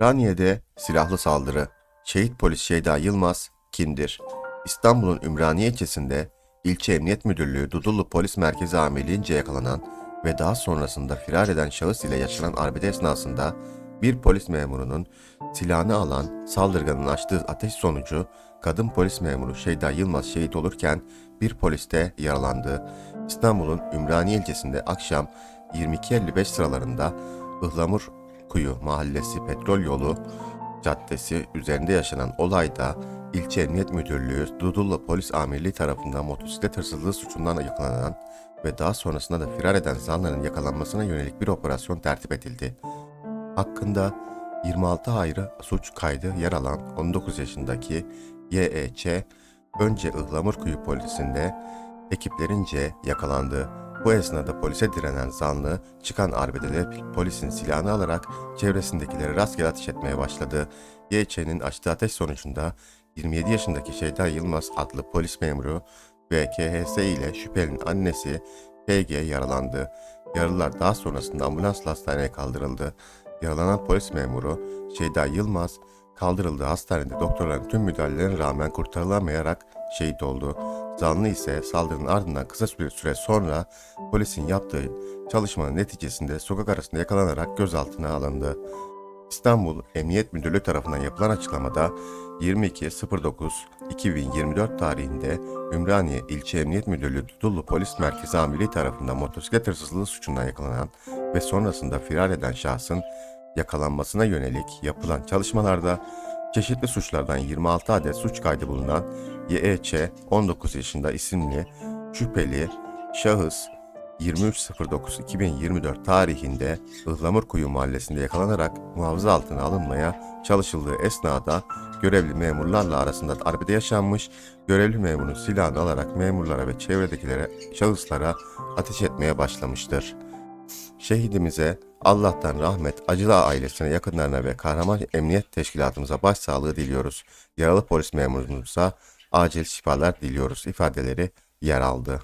Ümraniye'de silahlı saldırı. Şehit polis Şeyda Yılmaz kimdir? İstanbul'un Ümraniye ilçesinde ilçe emniyet müdürlüğü Dudullu Polis Merkezi amirliğince yakalanan ve daha sonrasında firar eden şahıs ile yaşanan arbede esnasında bir polis memurunun silahını alan saldırganın açtığı ateş sonucu kadın polis memuru Şeyda Yılmaz şehit olurken bir polis de yaralandı. İstanbul'un Ümraniye ilçesinde akşam 22.55 sıralarında Ihlamur Kuyu Mahallesi Petrol Yolu Caddesi üzerinde yaşanan olayda İlçe Emniyet Müdürlüğü Dudullu Polis Amirliği tarafından motosiklet hırsızlığı suçundan yakalanan ve daha sonrasında da firar eden zanların yakalanmasına yönelik bir operasyon tertip edildi. Hakkında 26 ayrı suç kaydı yer alan 19 yaşındaki YEÇ önce Ihlamurkuyu polisinde ekiplerince yakalandı. Bu esnada polise direnen zanlı çıkan arbedede polisin silahını alarak çevresindekilere rastgele ateş etmeye başladı. YÇ'nin açtığı ateş sonucunda 27 yaşındaki Şeyda Yılmaz adlı polis memuru ve KHS ile şüphelinin annesi PG yaralandı. Yaralılar daha sonrasında ambulansla hastaneye kaldırıldı. Yaralanan polis memuru Şeyda Yılmaz kaldırıldığı hastanede doktorların tüm müdahalelerine rağmen kurtarılamayarak şehit oldu. Zanlı ise saldırının ardından kısa süre, süre sonra polisin yaptığı çalışmanın neticesinde sokak arasında yakalanarak gözaltına alındı. İstanbul Emniyet Müdürlüğü tarafından yapılan açıklamada 22.09.2024 tarihinde Ümraniye İlçe Emniyet Müdürlüğü Dudullu Polis Merkezi Amirliği tarafından motosiklet hırsızlığı suçundan yakalanan ve sonrasında firar eden şahsın yakalanmasına yönelik yapılan çalışmalarda çeşitli suçlardan 26 adet suç kaydı bulunan YEÇ 19 yaşında isimli şüpheli şahıs 23.09.2024 tarihinde Ihlamurkuyu mahallesinde yakalanarak muhafaza altına alınmaya çalışıldığı esnada görevli memurlarla arasında arbede yaşanmış, görevli memurun silahını alarak memurlara ve çevredekilere, şahıslara ateş etmeye başlamıştır. Şehidimize Allah'tan rahmet, Acıla ailesine, yakınlarına ve kahraman emniyet teşkilatımıza başsağlığı diliyoruz. Yaralı polis memurumuza acil şifalar diliyoruz ifadeleri yer aldı.